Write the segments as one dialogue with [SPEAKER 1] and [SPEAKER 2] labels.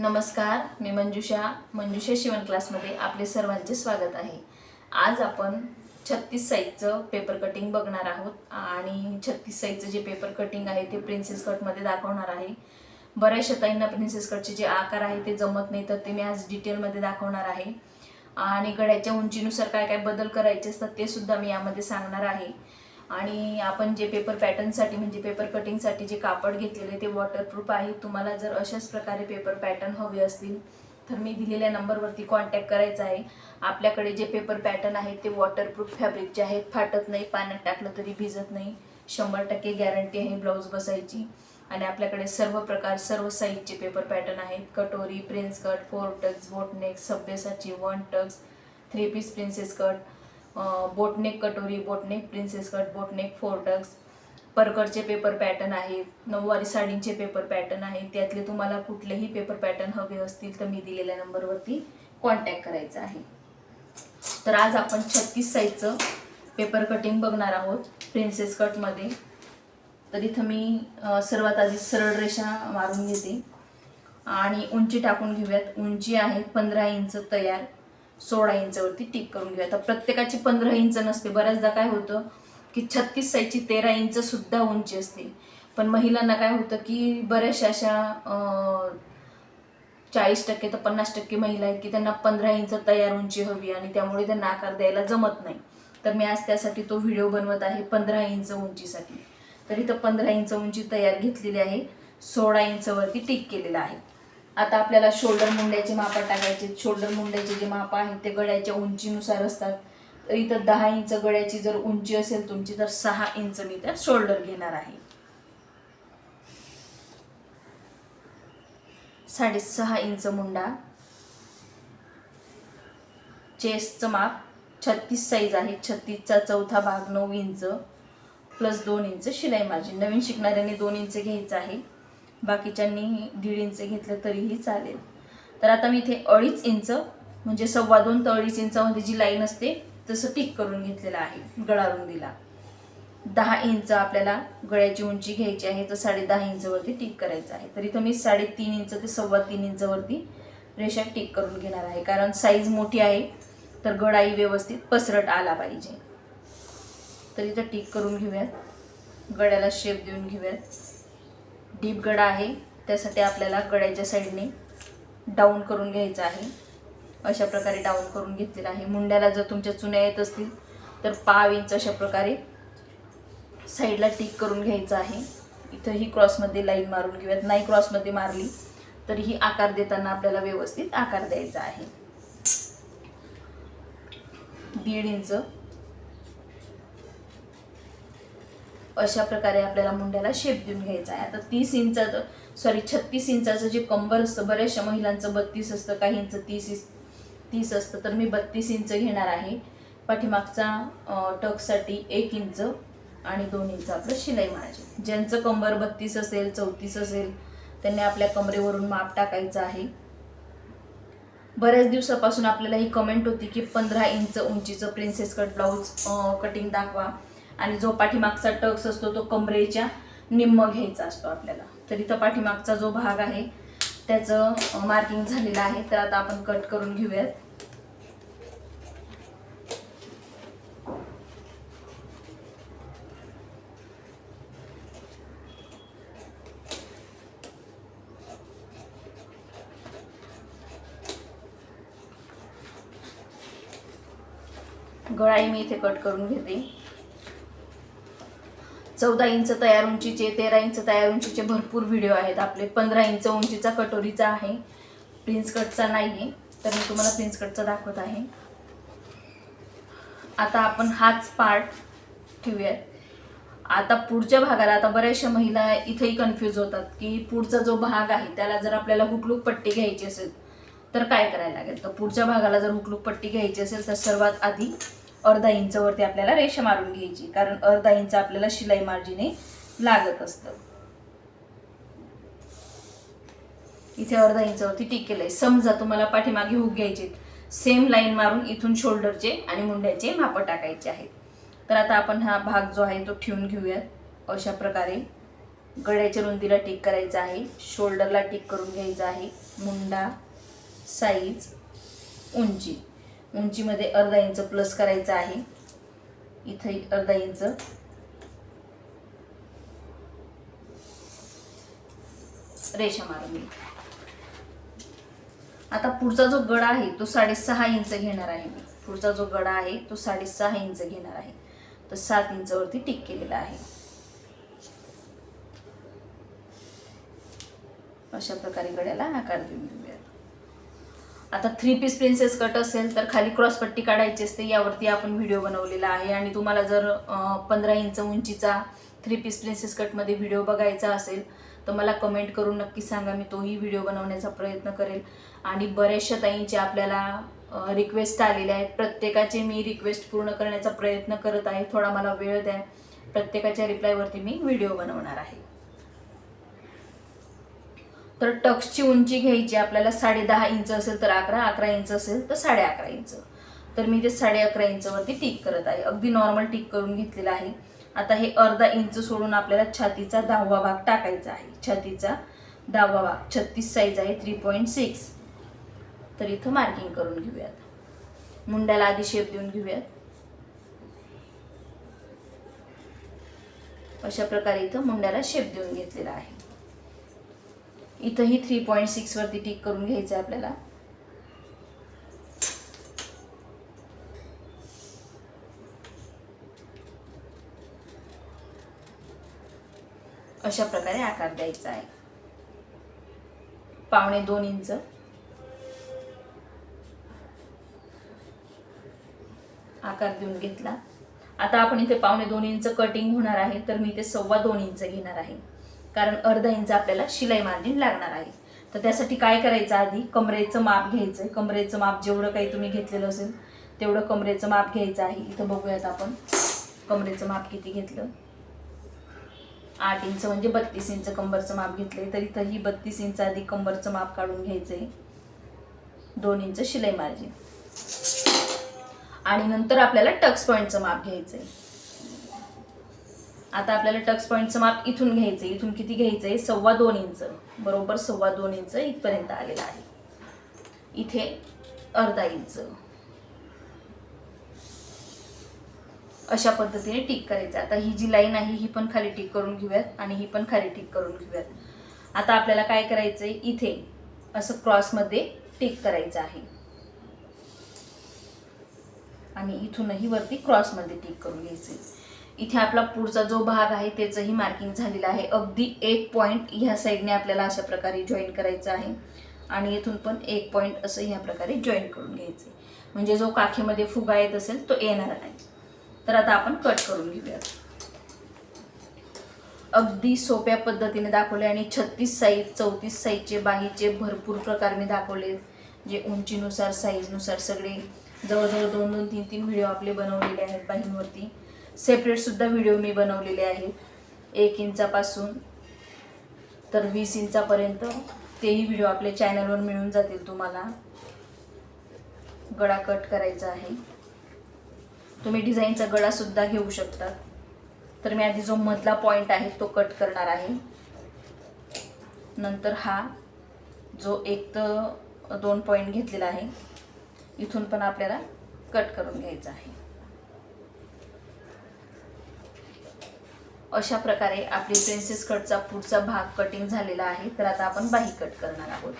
[SPEAKER 1] नमस्कार मी मंजुषा. मंजुषा शिवण क्लासमध्ये आपले सर्वांचे स्वागत आहे. आज आपण छत्तीस साईजचं पेपर कटिंग बघणार आहोत आणि छत्तीस साईजचं जे पेपर कटिंग आहे ते प्रिन्सेस कटमध्ये दाखवणार आहे. बऱ्याचशा ताईंना प्रिन्सेस कटचे जे आकार आहे ते जमत नाही तर ते मी आज डिटेलमध्ये दाखवणार आहे. आणि गड्याच्या उंचीनुसार काय काय बदल करायचे असतात ते सुद्धा मी यामध्ये सांगणार आहे. आणि आपण जे पेपर पॅटर्नसाठी म्हणजे पेपर कटिंगसाठी जे कापड घेतलेले ते वॉटरप्रूफ आहे. तुम्हाला जर अशाच प्रकारे पेपर पॅटर्न हवे असतील तर मी दिलेल्या नंबरवरती कॉन्टॅक्ट करायचा आहे. आपल्याकडे जे पेपर पॅटर्न आहेत ते वॉटरप्रूफ फॅब्रिकचे आहेत फाटत नाही पाण्यात टाकलं तरी भिजत नाही. शंभर टक्के गॅरंटी आहे ब्लाऊज बसायची. आणि आपल्याकडे सर्व प्रकार सर्व साईजचे पेपर पॅटर्न आहेत. कटोरी prince cut four tucks boatneck सभ्यसाची one tucks three piece princess cut boatneck कटोरी boatneck princess cut boatneck four tucks परकरचे paper pattern आहेत नऊवारी साडींचे पेपर पॅटर्न आहेत त्यातले तुम्हाला कुठलेही पेपर पॅटर्न हवे असतील तर मी दिलेल्या नंबरवरती कॉन्टॅक्ट करायचा आहे. तर आज आपण छत्तीस साईजचं पेपर कटिंग बघणार आहोत प्रिन्सेस कटमध्ये तर इथं मी सर्वात आधी सरळ रेषा मारून घेते. आणि उंची टाकून घेऊयात. उंची आहे पंधरा इंच तयार. सोळा इंचवरती टिक करून घेऊया. आता प्रत्येकाची पंधरा इंच नसते. बऱ्याचदा काय होतं की छत्तीस साईजची तेरा इंच सुद्धा उंची असते. पण महिलांना काय होतं की बऱ्याचशा अशा चाळीस टक्के तर पन्नास टक्के महिला आहेत की त्यांना पंधरा इंच तयार उंची हवी आणि त्यामुळे त्यांना आकार द्यायला जमत नाही. तर मी आज त्यासाठी तो व्हिडिओ बनवत आहे पंधरा इंच उंचीसाठी. तर इथं पंधरा इंच उंची तयार घेतलेली आहे. सोळा इंचवरती टिक केलेलं आहे. आता आपल्याला शोल्डर मुंड्याचे माप टाकायचे शोल्डर मुंड्याचे जे माप आहेत ते गळ्याच्या उंचीनुसार असतात. तर इथं दहा इंच गळ्याची जर उंची असेल तुमची तर सहा इंच मी त्या शोल्डर घेणार आहे. साडेसहा इंच मुंडा. चेस्टचं माप छत्तीस साईज आहे. छत्तीसचा चौथा भाग नऊ इंच. प्लस दोन इंच शिलाई मार्जिन नवीन शिकणाऱ्यांनी दोन इंच घ्यायचं आहे. बाकीच्यांनी दीड इंच घेतलं तरीही चालेल. तर आता मी इथे अडीच इंच म्हणजे सव्वा दोन तर अडीच इंचामध्ये जी लाईन असते तसं टिक करून घेतलेलं आहे गळारून दिला. दहा इंच आपल्याला गळ्याची उंची घ्यायची आहे तर साडे दहा इंचवरती टिक करायचं आहे. तर इथं मी साडेतीन इंच ते सव्वा तीन इंचवरती रेषा टिक करून घेणार आहे. कारण साईज मोठी आहे तर गळाही व्यवस्थित पसरट आला पाहिजे. तर इथं टिक करून घेऊयात. गळ्याला शेप देऊन घेऊयात. डीप गडा आहे. त्यासाठी आपल्याला गड्याच्या साईडने डाऊन करून घ्यायचं आहे. अशा प्रकारे डाऊन करून घेतलेलं आहे. मुंड्याला जर तुमच्या चुन्या येत असतील तर पाव इंच अशा प्रकारे साईडला टिक करून घ्यायचं आहे. इथंही क्रॉसमध्ये लाईन मारून घेऊयात. नाही क्रॉसमध्ये मारली तर ही आकार देताना आपल्याला व्यवस्थित आकार द्यायचा आहे. दीड इंच अशा प्रकारे आपल्याला मुंड्याला शेप देऊन घ्यायचा आहे. आता तीस इंचाचं सॉरी छत्तीस इंचाचं जे कंबर असतं बऱ्याचशा महिलांचं बत्तीस असतं काहींचं तीस इस तीस असतं तर मी बत्तीस इंच घेणार आहे. पाठीमागचा टकसाठी एक इंच आणि दोन इंच आपलं शिलाई मारायचे. ज्यांचं कंबर बत्तीस असेल चौतीस असेल त्यांनी आपल्या कमरेवरून माप टाकायचं आहे. बऱ्याच दिवसापासून आपल्याला ही कमेंट होती की पंधरा इंच उंचीचं प्रिन्सेस कट ब्लाऊज कटिंग दाखवा. आणि जो पाठीमागचा टक्स असतो तो कमरेच्या निम्म घ्यायचा असतो आपल्याला. तर इथं पाठीमागचा जो भाग आहे त्याचं मार्किंग झालेलं आहे. तर आता आपण कट करून घेऊयात. गळाही मी इथे कट करून घेते. चौदा इंच तयार उंचीचे तेरा इंच तयार उंचीचे भरपूर व्हिडिओ आहेत. आपले पंधरा इंच उंचीचा कटोरीचा आहे. प्रिन्स कटचा नाही आहे तर मी तुम्हाला प्रिन्स कटचा दाखवत आहे. आता आपण हाच पार्ट ठेवूयात. आता पुढच्या भागाला आता बऱ्याचशा महिला इथेही कन्फ्यूज होतात की पुढचा जो भाग आहे त्याला जर आपल्याला हुकलूक पट्टी घ्यायची असेल तर काय करायला लागेल? तर पुढच्या भागाला जर हुकलूक पट्टी घ्यायची असेल तर सर्वात आधी अर्धा इंचवरती आपल्याला रेषा मारून घ्यायची कारण अर्धा इंच आपल्याला शिलाई मार्जिने लागत असतं. इथे अर्धा इंचवरती टिक केलंय. समजा तुम्हाला पाठीमागे हुक घ्यायचे सेम लाईन मारून इथून शोल्डरचे आणि मुंड्याचे माप टाकायचे आहेत. तर आता आपण हा भाग जो आहे तो ठेवून घेऊयात. अशा प्रकारे गळ्याच्या रुंदीला टिक करायचं आहे. शोल्डरला टिक करून घ्यायचं आहे. मुंडा साईज उंची. उंचीमध्ये अर्धा इंच प्लस करायचं आहे. इथं अर्धा इंच. रेषा मारून. घे आता पुढचा जो गडा आहे तो साडेसहा इंच घेणार आहे मी. पुढचा जो गडा आहे तो साडेसहा इंच घेणार आहे. तर सात इंचवरती टिक केलेला आहे. अशा प्रकारे गड्याला आकार देऊन आता थ्री पीस प्रिन्सेस कट असेल तर खाली क्रॉसपट्टी काढायची असते यावरती आपण व्हिडिओ बनवलेला आहे. आणि तुम्हाला जर पंधरा इंच उंचीचा थ्री पीस प्रिन्सेस कटमध्ये व्हिडिओ बघायचा असेल तर मला कमेंट करून नक्की सांगा मी तोही व्हिडिओ बनवण्याचा प्रयत्न करेल. आणि बऱ्याचशा ताईंचे आपल्याला रिक्वेस्ट आलेल्या आहेत. प्रत्येकाचे मी रिक्वेस्ट पूर्ण करण्याचा प्रयत्न करत आहे. थोडा मला वेळ द्या. प्रत्येकाच्या रिप्लायवरती मी व्हिडिओ बनवणार आहे. तर टक्सची उंची घ्यायची आपल्याला साडे दहा इंच असेल तर अकरा अकरा इंच असेल तर साडे अकरा इंच. तर मी ते साडे अकरा इंचवरती टिक करत आहे. अगदी नॉर्मल टिक करून घेतलेलं आहे. आता हे अर्धा इंच सोडून आपल्याला छातीचा दहावा भाग टाकायचा आहे. छातीचा दहावा भाग छत्तीस साईज आहे थ्री पॉईंट सिक्स तर इथं मार्किंग करून घेऊयात. मुंड्याला आधी शेप देऊन घेऊयात. अशा प्रकारे इथं मुंड्याला शेप देऊन घेतलेला आहे. इथंही थ्री पॉईंट सिक्सवरती टिक करून घ्यायचं आहे आपल्याला. अशा प्रकारे आकार द्यायचा आहे. पावणे दोन इंच. आकार देऊन घेतला. आता आपण इथे पावणे दोन इंच कटिंग होणार आहे तर मी इथे सव्वा दोन इंच घेणार आहे. कारण अर्धा इंच आपल्याला शिलाई मार्जिन लागणार आहे. तर त्यासाठी काय करायचं आधी? कमरेचं माप घ्यायचं आहे कमरेचं माप जेवढं काही तुम्ही घेतलेलं असेल तेवढं कमरेचं माप घ्यायचं आहे. इथं बघूयात आपण. कमरेचं माप किती घेतलं? आठ इंच म्हणजे बत्तीस इंच कंबरचं माप घेतलंय. तर इथंही बत्तीस इंच आधी कंबरचं माप काढून घ्यायचं आहे दोन इंच शिलाई मार्जिन. आणि नंतर आपल्याला टक्स पॉईंटचं माप घ्यायचं आहे आता आपल्याला टक्स पॉईंटचं माप इथून घ्यायचं आहे इथून किती घ्यायचं आहे सव्वा दोन इंच. बरोबर सव्वा दोन इंच इथपर्यंत आलेलं आहे. इथे अर्धा इंच. अशा पद्धतीने टिक करायचं. आता ही जी लाईन आहे ही पण खाली टिक करून घेऊयात आणि ही पण खाली टिक करून घेऊयात. आता आपल्याला काय करायचं आहे इथे असं क्रॉसमध्ये टिक करायचं आहे. आणि इथूनही वरती क्रॉसमध्ये टिक करून घ्यायचं आहे इथे आपला पुढचा जो भाग आहे त्याचंही मार्किंग झालेलं आहे. अगदी एक पॉईंट ह्या साईडने आपल्याला अशा प्रकारे जॉईन करायचं आहे. आणि इथून पण एक पॉईंट असं ह्या प्रकारे जॉईन करून घ्यायचं आहे. म्हणजे जो काखेमध्ये फुगा येत असेल तो येणार नाही. तर आता आपण कट करून घेऊयात. अगदी सोप्या पद्धतीने दाखवले आणि छत्तीस साईज चौतीस साईजचे बाहीचे भरपूर प्रकार मी दाखवले जे उंचीनुसार साईजनुसार सगळे जवळजवळ दोन दोन तीन तीन व्हिडिओ आपले बनवलेले आहेत बाहींवरती. सेपरेटसुद्धा व्हिडिओ मी बनवलेले आहेत एक इंचापासून तर वीस इंचापर्यंत तेही व्हिडिओ आपल्या चॅनलवर मिळून जातील तुम्हाला. गळा कट करायचा आहे. तुम्ही डिझाईनचा गळासुद्धा घेऊ शकता. तर मी आधी जो मधला पॉईंट आहे तो कट करणार आहे. नंतर हा जो एक तर दोन पॉईंट घेतलेला आहे इथून पण आपल्याला कट करून घ्यायचा आहे. अशा प्रकारे आपली प्रिन्सेस कटचा पुढचा भाग कटिंग झालेला आहे. तर आता आपण बाही कट करणार आहोत.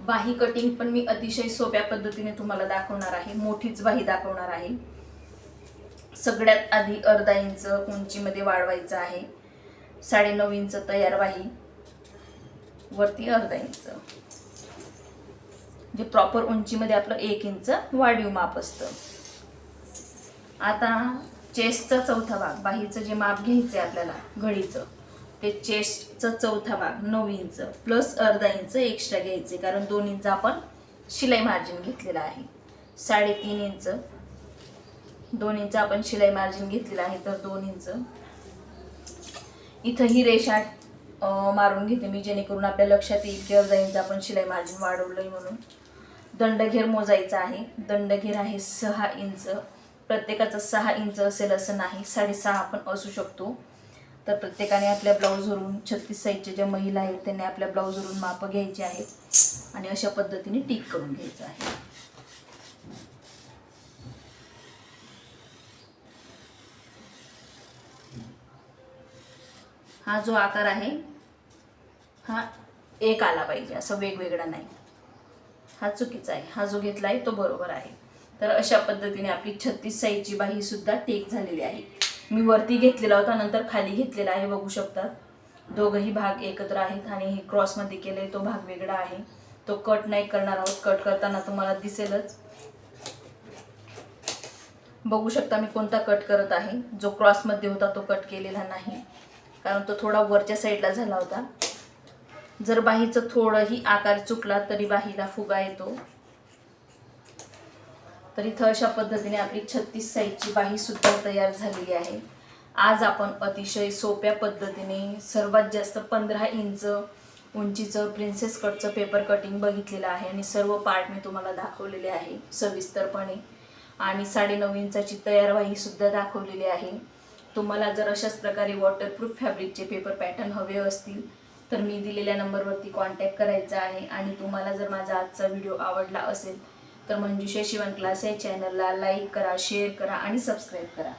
[SPEAKER 1] बाही कटिंग पण मी अतिशय सोप्या पद्धतीने तुम्हाला दाखवणार आहे. मोठीच बाही दाखवणार आहे. सगळ्यात आधी अर्धा इंच उंचीमध्ये वाढवायचं आहे. साडेनऊ इंच तयार बाही. वरती अर्धा इंच. जे प्रॉपर उंचीमध्ये आपलं एक इंच वाढीव माप असतं. आता चेस्टचा चौथा भाग बाहीचं जे माप घ्यायचं आहे आपल्याला घडीचं ते चेस्टचा चौथा भाग नऊ इंच प्लस अर्धा इंच एक्स्ट्रा घ्यायचे कारण दोन इंच आपण शिलाई मार्जिन घेतलेलं आहे. साडेतीन इंच दोन इंच आपण शिलाई मार्जिन घेतलेलं आहे तर दोन इंच इथं ही रेषा मारून घेते मी जेणेकरून आपल्या लक्षात येईल की अर्धा इंच आपण शिलाई मार्जिन वाढवलंय म्हणून. दंडघेर मोजायचा आहे. दंडघेर आहे सहा इंच. प्रत्येकाचं सहा इंच असेल असं नाही. साडेसहा पण असू शकतो. तर प्रत्येकाने आपल्या ब्लाऊजवरून छत्तीस साईजच्या ज्या महिला आहेत त्यांनी आपल्या ब्लाऊजवरून मापं घ्यायची आहेत आणि अशा पद्धतीने टीक करून घ्यायचं आहे. हा जो आकार आहे हा एक आला पाहिजे. असं वेगवेगळा नाही. हा चुकीचा आहे. हा जो घेतला आहे तो बरोबर आहे. तर अशा पद्धतीने आपली छत्तीस साईजची बाही सुद्धा टेक झालेली आहे. मी वरती घेतलेला होता नंतर खाली घेतलेला आहे बघू शकतात. दोघंही भाग एकत्र आहेत आणि हे क्रॉसमध्ये केले तो भाग वेगळा आहे. तो कट नाही करणार आहोत. कट करताना तुम्हाला दिसेलच. बघू शकता मी कोणता कट करत आहे. जो क्रॉसमध्ये होता तो कट केलेला नाही. कारण तो थोडा वरच्या साईडला झाला होता. जर बाहीचं थोडंही आकार चुकला तरी बाहीला फुगा येतो. तर इथं अशा पद्धतीने आपली छत्तीस साईजची बाही सुद्धा तयार झालेली आहे. आज आपण अतिशय सोप्या पद्धतीने सर्वात जास्त पंधरा इंच उंचीचं प्रिन्सेस कटचं पेपर कटिंग बघितलेलं आहे आणि सर्व पार्ट मी तुम्हाला दाखवलेले आहे सविस्तरपणे. आणि साडेनऊ इंचाची तयार बाहीसुद्धा दाखवलेली आहे. तुम्हाला जर अशाच प्रकारे वॉटरप्रूफ फॅब्रिकचे पेपर पॅटर्न हवे असतील तर मी दिलेल्या नंबरवरती कॉन्टॅक्ट करायचा आहे आणि तुम्हाला जर माझा आजचा व्हिडिओ आवडला असेल तर मंजुषा शिवण क्लास या चॅनलला लाईक करा शेअर करा आणि सबस्क्राईब करा.